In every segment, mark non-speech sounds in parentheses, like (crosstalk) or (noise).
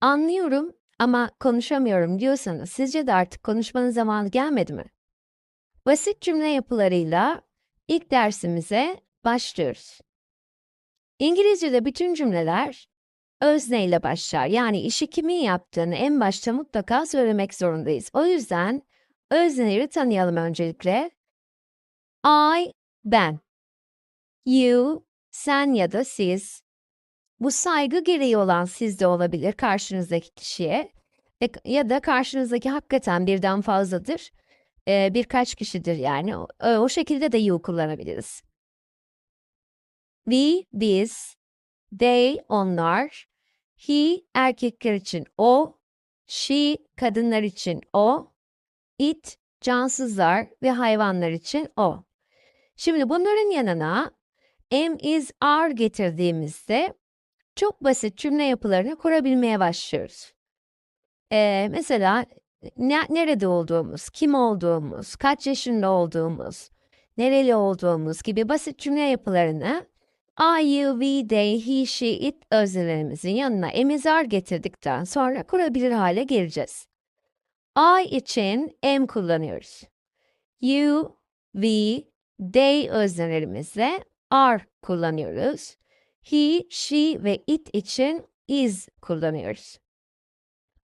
Anlıyorum ama konuşamıyorum diyorsanız sizce de artık konuşmanın zamanı gelmedi mi? Basit cümle yapılarıyla ilk dersimize başlıyoruz. İngilizce'de bütün cümleler özneyle başlar. Yani işi kimin yaptığını en başta mutlaka söylemek zorundayız. O yüzden özneleri tanıyalım öncelikle. I, ben. You, sen ya da siz. Bu saygı gereği olan sizde olabilir karşınızdaki kişiye. Ve- Ya da karşınızdaki hakikaten birden fazladır. Ee, birkaç kişidir yani. O, o şekilde de you kullanabiliriz. We, biz. They, onlar. He, erkekler için o. She, kadınlar için o. It, cansızlar ve hayvanlar için o. Şimdi bunların yanına am, is, are getirdiğimizde çok basit cümle yapılarını kurabilmeye başlıyoruz. Ee, mesela ne- nerede olduğumuz, kim olduğumuz, kaç yaşında olduğumuz, nereli olduğumuz gibi basit cümle yapılarını I, you, we, they, he, she, it öznelerimizin yanına emizar getirdikten sonra kurabilir hale geleceğiz. I için am kullanıyoruz. You, we, they öznelerimizle are kullanıyoruz. He, she ve it için is kullanıyoruz.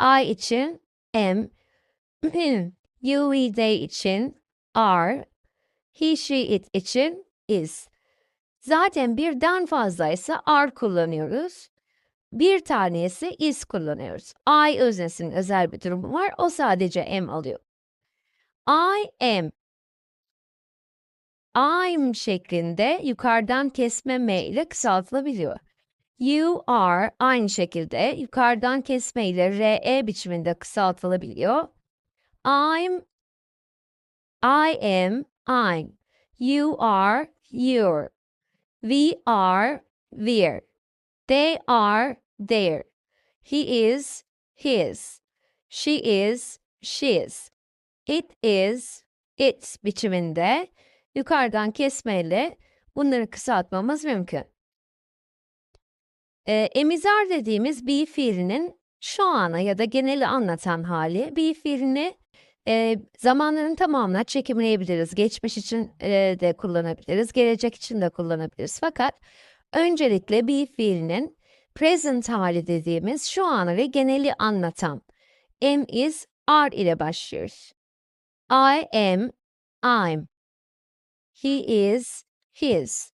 I için am, (clears throat) you, we, they için are, he, she, it için is. Zaten birden fazlaysa are kullanıyoruz. Bir tanesi is kullanıyoruz. I öznesinin özel bir durumu var. O sadece am alıyor. I am. I'm şeklinde yukarıdan kesme M ile kısaltılabiliyor. You are aynı şekilde yukarıdan kesme ile RE biçiminde kısaltılabiliyor. I'm, I am, I'm. You are, you're. We are, we're. They are, they're. He is, his. She is, she's. It is, its biçiminde yukarıdan kesmeyle bunları kısaltmamız mümkün. Ee, emizar dediğimiz bir fiilinin şu ana ya da geneli anlatan hali. Bir fiilini e, zamanların tamamına çekimleyebiliriz. Geçmiş için e, de kullanabiliriz, gelecek için de kullanabiliriz. Fakat öncelikle bir fiilinin present hali dediğimiz şu anı ve geneli anlatan am is are ile başlıyoruz. I am, I'm. He is, his.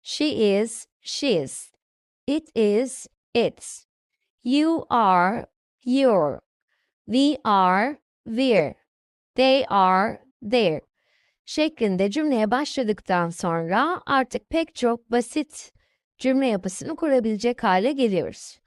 She is, she's. It is, its. You are, you're. We are, we're. They are, they're. Şeklinde cümleye başladıktan sonra artık pek çok basit cümle yapısını kurabilecek hale geliyoruz.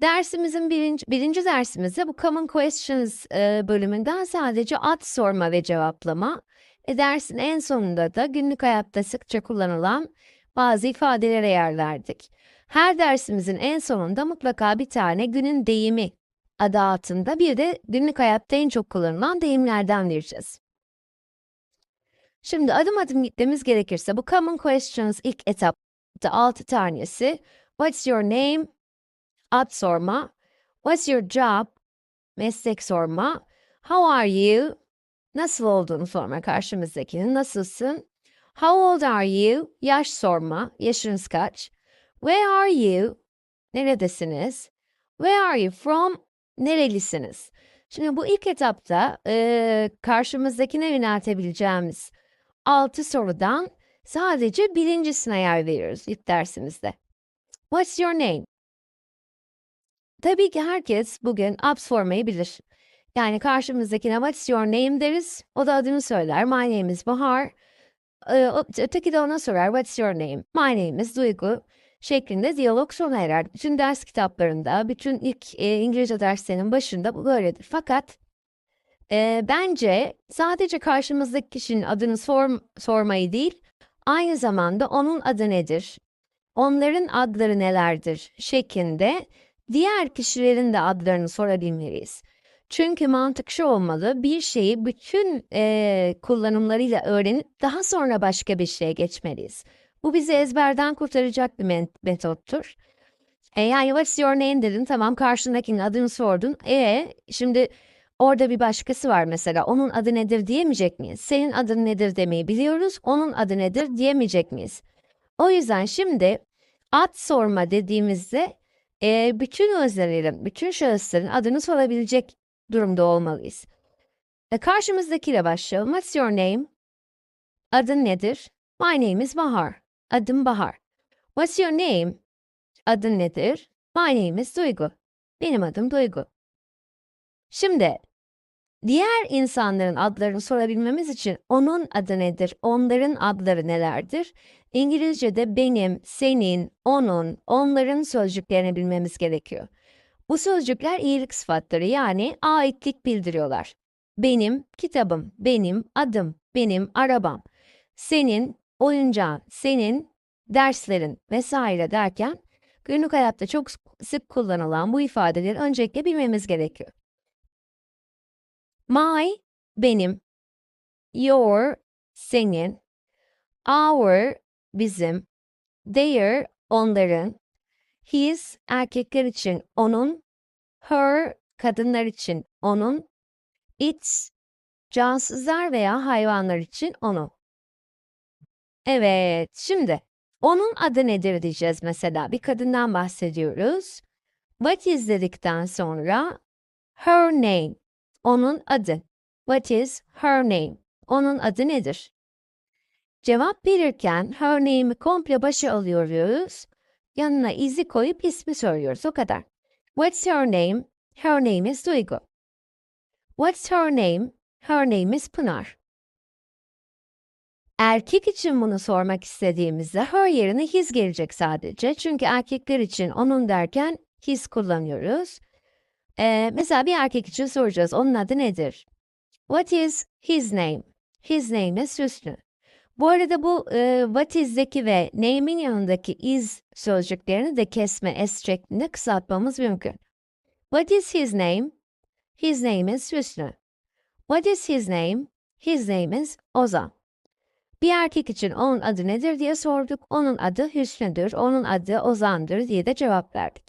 Dersimizin birinci, birinci dersimizde bu Common Questions bölümünden sadece ad sorma ve cevaplama ve dersin en sonunda da günlük hayatta sıkça kullanılan bazı ifadelere yer verdik. Her dersimizin en sonunda mutlaka bir tane günün deyimi adı altında bir de günlük hayatta en çok kullanılan deyimlerden vereceğiz. Şimdi adım adım gitmemiz gerekirse bu Common Questions ilk etapta 6 tanesi What's your name? Ad sorma. What's your job? Meslek sorma. How are you? Nasıl olduğunu sorma karşımızdakinin. Nasılsın? How old are you? Yaş sorma. Yaşınız kaç? Where are you? Neredesiniz? Where are you from? Nerelisiniz? Şimdi bu ilk etapta eee karşımızdakine yöneltebileceğimiz 6 sorudan sadece birincisine yer veriyoruz ilk dersimizde. What's your name? Tabii ki herkes bugün ad sormayı bilir. Yani karşımızdakine what's your name deriz. O da adını söyler. My name is Bahar. Ee, öteki de ona sorar what's your name? My name is Duygu şeklinde diyalog sona erer. Bütün ders kitaplarında, bütün ilk e, İngilizce derslerinin başında bu böyledir. Fakat e, bence sadece karşımızdaki kişinin adını sor, sormayı değil, aynı zamanda onun adı nedir, onların adları nelerdir şeklinde diğer kişilerin de adlarını sorabilmeliyiz. Çünkü mantık şu olmalı, bir şeyi bütün eee, kullanımlarıyla öğrenip daha sonra başka bir şeye geçmeliyiz. Bu bizi ezberden kurtaracak bir metottur. E yani what's your name dedin tamam karşındakinin adını sordun. E şimdi orada bir başkası var mesela onun adı nedir diyemeyecek miyiz? Senin adın nedir demeyi biliyoruz onun adı nedir diyemeyecek miyiz? O yüzden şimdi ad sorma dediğimizde e, bütün öznelerin, bütün şahısların adını sorabilecek durumda olmalıyız. E, karşımızdakiyle başlayalım. What's your name? Adın nedir? My name is Bahar. Adım Bahar. What's your name? Adın nedir? My name is Duygu. Benim adım Duygu. Şimdi diğer insanların adlarını sorabilmemiz için onun adı nedir, onların adları nelerdir? İngilizce'de benim, senin, onun, onların sözcüklerini bilmemiz gerekiyor. Bu sözcükler iyilik sıfatları yani aitlik bildiriyorlar. Benim kitabım, benim adım, benim arabam, senin oyuncağın, senin derslerin vesaire derken günlük hayatta çok sık kullanılan bu ifadeleri öncelikle bilmemiz gerekiyor. My, benim, your, senin, our, bizim, their, onların, his, erkekler için onun, her, kadınlar için onun, its, cansızlar veya hayvanlar için onu. Evet, şimdi onun adı nedir diyeceğiz mesela. Bir kadından bahsediyoruz. What is dedikten sonra her name. Onun adı. What is her name? Onun adı nedir? Cevap verirken her name'i komple başa alıyoruz. Yanına izi koyup ismi söylüyoruz. O kadar. What's her name? Her name is Duygu. What's her name? Her name is Pınar. Erkek için bunu sormak istediğimizde her yerine his gelecek sadece. Çünkü erkekler için onun derken his kullanıyoruz. Ee, mesela bir erkek için soracağız. Onun adı nedir? What is his name? His name is Hüsnü. Bu arada bu e, what is'deki ve name'in yanındaki is sözcüklerini de kesme s şeklinde kısaltmamız mümkün. What is his name? His name is Hüsnü. What is his name? His name is Ozan. Bir erkek için onun adı nedir diye sorduk. Onun adı Hüsnü'dür, onun adı Ozan'dır diye de cevap verdik.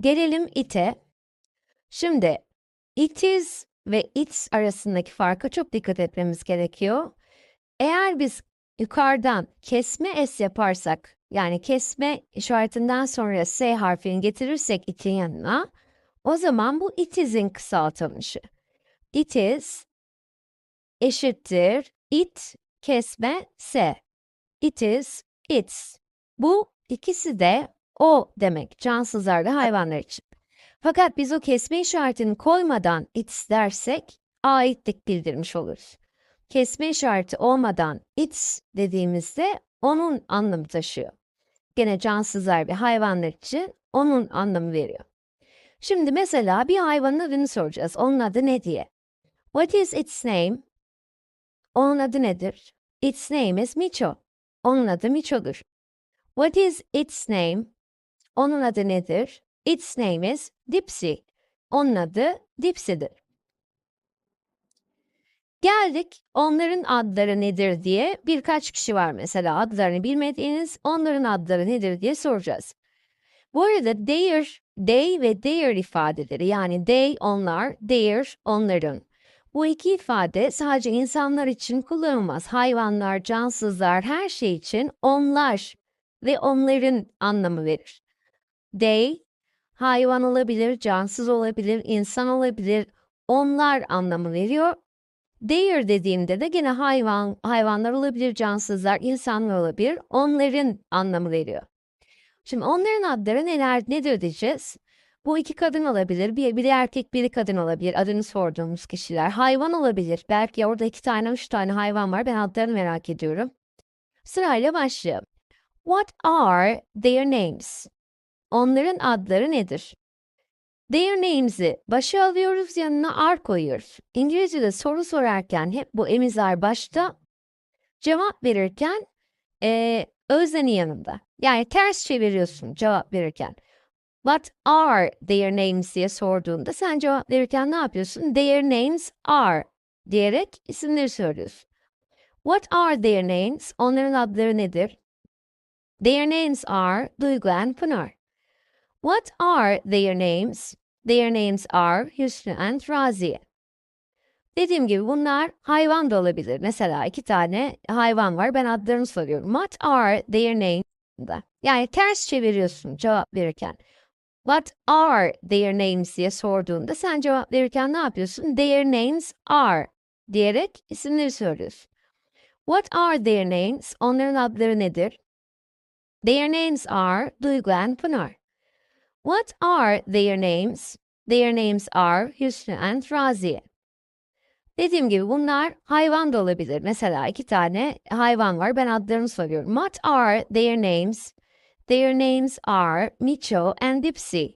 Gelelim it'e. Şimdi it is ve its arasındaki farka çok dikkat etmemiz gerekiyor. Eğer biz yukarıdan kesme s yaparsak, yani kesme işaretinden sonra s harfini getirirsek it'in yanına, o zaman bu it is'in kısaltılmışı. It is eşittir it kesme s. It is, its. Bu ikisi de o demek cansızlar ve hayvanlar için. Fakat biz o kesme işaretini koymadan its dersek aitlik bildirmiş oluruz. Kesme işareti olmadan its dediğimizde onun anlamı taşıyor. Gene cansızlar ve hayvanlar için onun anlamı veriyor. Şimdi mesela bir hayvanın adını soracağız. Onun adı ne diye. What is its name? Onun adı nedir? Its name is Micho. Onun adı Micho'dur. What is its name? Onun adı nedir? Its name is Dipsy. Onun adı Dipsy'dir. Geldik onların adları nedir diye birkaç kişi var mesela adlarını bilmediğiniz onların adları nedir diye soracağız. Bu arada their, they ve their ifadeleri yani they onlar, their onların. Bu iki ifade sadece insanlar için kullanılmaz. Hayvanlar, cansızlar, her şey için onlar ve onların anlamı verir. They, hayvan olabilir, cansız olabilir, insan olabilir, onlar anlamı veriyor. Their dediğimde de gene hayvan, hayvanlar olabilir, cansızlar, insanlar olabilir, onların anlamı veriyor. Şimdi onların adları neler, nedir diyeceğiz? Bu iki kadın olabilir, bir, biri erkek, biri kadın olabilir. Adını sorduğumuz kişiler. Hayvan olabilir. Belki orada iki tane, üç tane hayvan var. Ben adlarını merak ediyorum. Sırayla başlayalım. What are their names? Onların adları nedir? Their names'i başa alıyoruz, yanına are koyuyoruz. İngilizce'de soru sorarken hep bu emizler başta, cevap verirken e, öznenin yanında. Yani ters çeviriyorsun cevap verirken. What are their names diye sorduğunda sen cevap verirken ne yapıyorsun? Their names are diyerek isimleri söylüyorsun. What are their names? Onların adları nedir? Their names are Duygu and Pınar. What are their names? Their names are Hüsnü and Raziye. Dediğim gibi bunlar hayvan da olabilir. Mesela iki tane hayvan var. Ben adlarını soruyorum. What are their names? Yani ters çeviriyorsun cevap verirken. What are their names diye sorduğunda sen cevap verirken ne yapıyorsun? Their names are diyerek isimleri söylüyorsun. What are their names? Onların adları nedir? Their names are Duygu and Pınar. What are their names? Their names are Hüsnü and Raziye. Dediğim gibi bunlar hayvan da olabilir. Mesela iki tane hayvan var. Ben adlarını soruyorum. What are their names? Their names are Micho and Dipsy.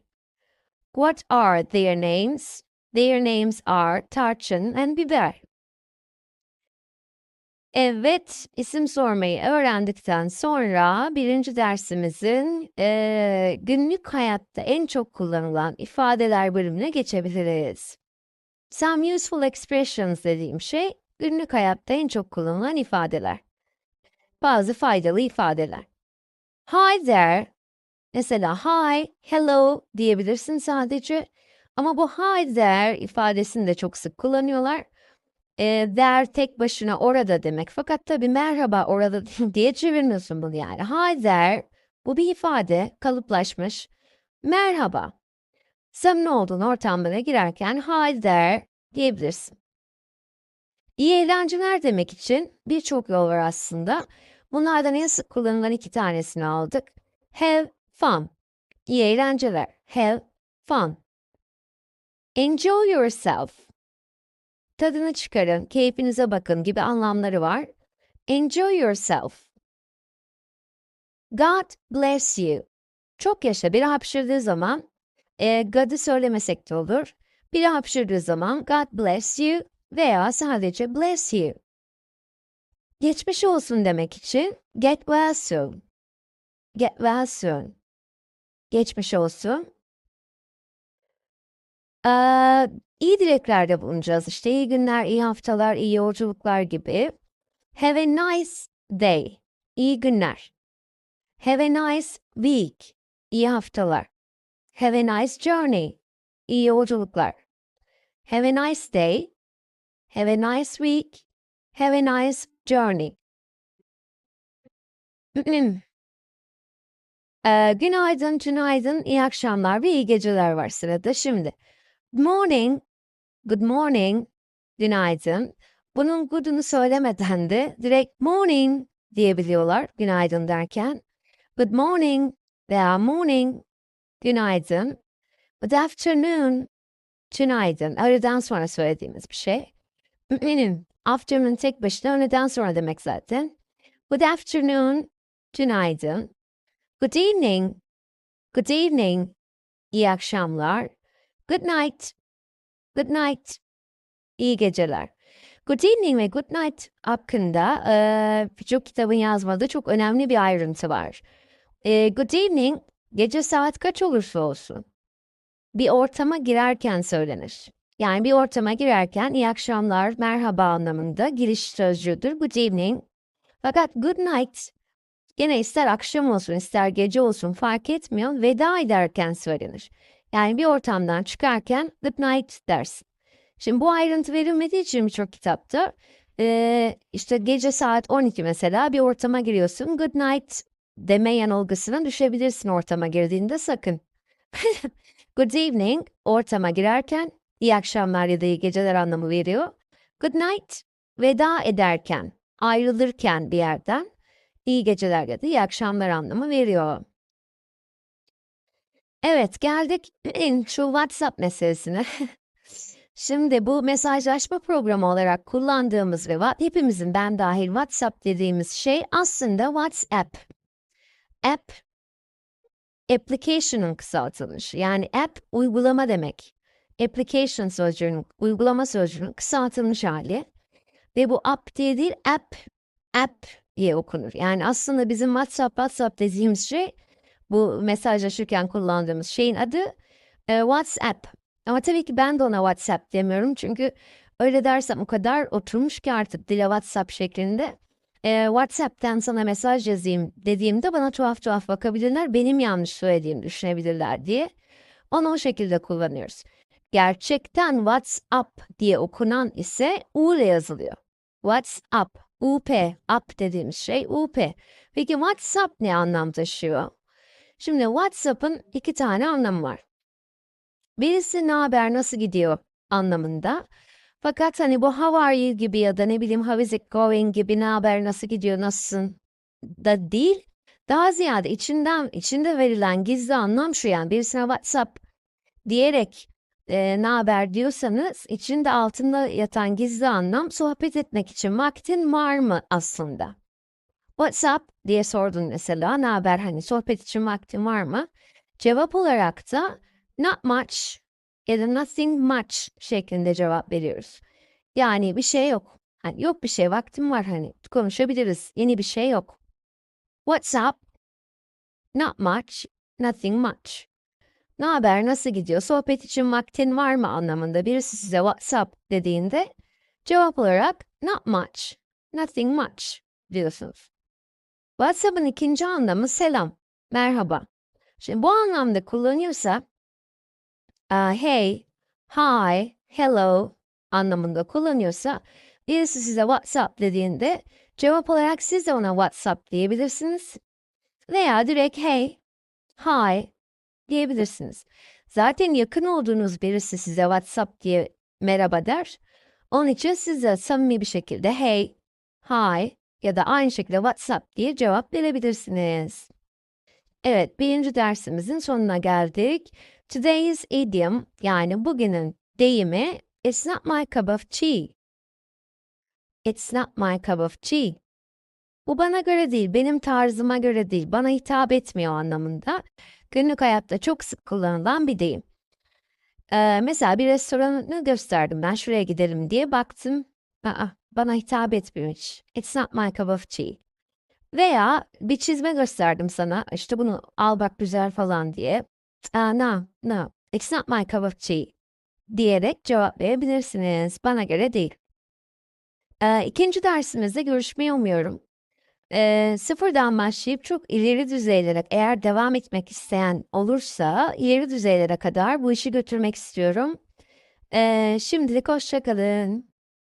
What are their names? Their names are Tarçın and Biber. Evet, isim sormayı öğrendikten sonra birinci dersimizin eee, günlük hayatta en çok kullanılan ifadeler bölümüne geçebiliriz. Some useful expressions dediğim şey günlük hayatta en çok kullanılan ifadeler. Bazı faydalı ifadeler. Hi there. Mesela hi, hello diyebilirsin sadece. Ama bu hi there ifadesini de çok sık kullanıyorlar. E, there tek başına orada demek. Fakat tabii merhaba orada (laughs) diye çevirmiyorsun bunu yani. Hi there. Bu bir ifade, kalıplaşmış. Merhaba. Samimi olduğun ortamlara girerken hi there diyebilirsin. İyi eğlenceler demek için birçok yol var aslında. Bunlardan en sık kullanılan iki tanesini aldık. Have fun. İyi eğlenceler. Have fun. Enjoy yourself. Tadını çıkarın, keyfinize bakın gibi anlamları var. Enjoy yourself. God bless you. Çok yaşa biri hapşırdığı zaman e, God'ı söylemesek de olur. Biri hapşırdığı zaman God bless you veya sadece bless you. Geçmiş olsun demek için get well soon. Get well soon. Geçmiş olsun. Eee, iyi dileklerde bulunacağız. İşte iyi günler, iyi haftalar, iyi yolculuklar gibi. Have a nice day. İyi günler. Have a nice week. İyi haftalar. Have a nice journey. İyi yolculuklar. Have a nice day. Have a nice week. Have a nice journey. (clears throat) Eee, günaydın, tünaydın, iyi akşamlar ve iyi geceler var sırada şimdi. Morning, good morning, günaydın. Bunun good'unu söylemeden de direkt morning diyebiliyorlar günaydın derken. Good morning veya morning, günaydın. Good afternoon, tünaydın. Öğleden sonra söylediğimiz bir şey. afternoon tek başına öğleden sonra demek zaten. Good afternoon, tünaydın. Good evening, good evening, iyi akşamlar. Good night, good night, iyi geceler. Good evening ve good night hakkında eee, birçok kitabın yazmadığı çok önemli bir ayrıntı var. Eee, good evening, gece saat kaç olursa olsun bir ortama girerken söylenir. Yani bir ortama girerken iyi akşamlar, merhaba anlamında giriş sözcüğüdür good evening. Fakat good night gene ister akşam olsun ister gece olsun fark etmiyor veda ederken söylenir. Yani bir ortamdan çıkarken good night dersin. Şimdi bu ayrıntı verilmediği için birçok kitapta eee, işte gece saat 12 mesela bir ortama giriyorsun good night deme yanılgısına düşebilirsin ortama girdiğinde sakın. (laughs) Good evening ortama girerken iyi akşamlar ya da iyi geceler anlamı veriyor. Good night veda ederken, ayrılırken bir yerden iyi geceler ya da iyi akşamlar anlamı veriyor. Evet geldik şu WhatsApp meselesine. (laughs) Şimdi bu mesajlaşma programı olarak kullandığımız ve hepimizin ben dahil WhatsApp dediğimiz şey aslında WhatsApp. App application'ın kısaltılmışı. Yani app uygulama demek. Application sözcüğünün, uygulama sözcüğünün kısaltılmış hali. Ve bu app diye değil, app, app diye okunur. Yani aslında bizim WhatsApp, WhatsApp dediğimiz şey, bu mesajlaşırken kullandığımız şeyin adı e, WhatsApp. Ama tabii ki ben de ona WhatsApp demiyorum çünkü öyle dersem o kadar oturmuş ki artık dile WhatsApp şeklinde. e, WhatsApp'tan sana mesaj yazayım dediğimde bana tuhaf tuhaf bakabilirler. Benim yanlış söylediğimi düşünebilirler diye. Onu o şekilde kullanıyoruz. Gerçekten WhatsApp diye okunan ise U ile yazılıyor. WhatsApp, UP, up dediğimiz şey UP. Peki WhatsApp ne anlam taşıyor? Şimdi WhatsApp'ın iki tane anlamı var. Birisi ne haber, nasıl gidiyor anlamında. Fakat hani bu how are you gibi ya da ne bileyim how is it going gibi ne haber, nasıl gidiyor, nasılsın da değil. Daha ziyade içinden içinde verilen gizli anlam şu yani birisine WhatsApp diyerek e, ne haber diyorsanız içinde altında yatan gizli anlam sohbet etmek için vaktin var mı aslında? WhatsApp diye sordun mesela ne haber hani sohbet için vaktin var mı? Cevap olarak da not much ya da nothing much şeklinde cevap veriyoruz. Yani bir şey yok. Hani yok bir şey vaktim var hani konuşabiliriz. Yeni bir şey yok. WhatsApp not much, nothing much. Ne haber, nasıl gidiyor, sohbet için vaktin var mı anlamında birisi size WhatsApp dediğinde cevap olarak not much, nothing much diyorsunuz. WhatsApp'ın ikinci anlamı selam, merhaba. Şimdi bu anlamda kullanıyorsa uh, hey, hi, hello anlamında kullanıyorsa birisi size WhatsApp dediğinde cevap olarak siz de ona WhatsApp diyebilirsiniz. Veya direkt hey, hi diyebilirsiniz. Zaten yakın olduğunuz birisi size WhatsApp diye merhaba der. Onun için siz de samimi bir şekilde hey, hi ya da aynı şekilde WhatsApp diye cevap verebilirsiniz. Evet, birinci dersimizin sonuna geldik. Today's idiom yani bugünün deyimi It's not my cup of tea. It's not my cup of tea. Bu bana göre değil, benim tarzıma göre değil, bana hitap etmiyor anlamında. Günlük hayatta çok sık kullanılan bir deyim. Ee, mesela bir restoranı gösterdim ben şuraya gidelim diye baktım. Aa, bana hitap hiç. It's not my cup of tea. Veya bir çizme gösterdim sana. işte bunu al bak güzel falan diye. Aa, no, no. It's not my cup of tea. Diyerek cevap verebilirsiniz. Bana göre değil. Ee, ikinci dersimizde görüşmeyi umuyorum. Eee, sıfırdan başlayıp çok ileri düzeylere eğer devam etmek isteyen olursa ileri düzeylere kadar bu işi götürmek istiyorum. Eee, şimdilik hoşça kalın.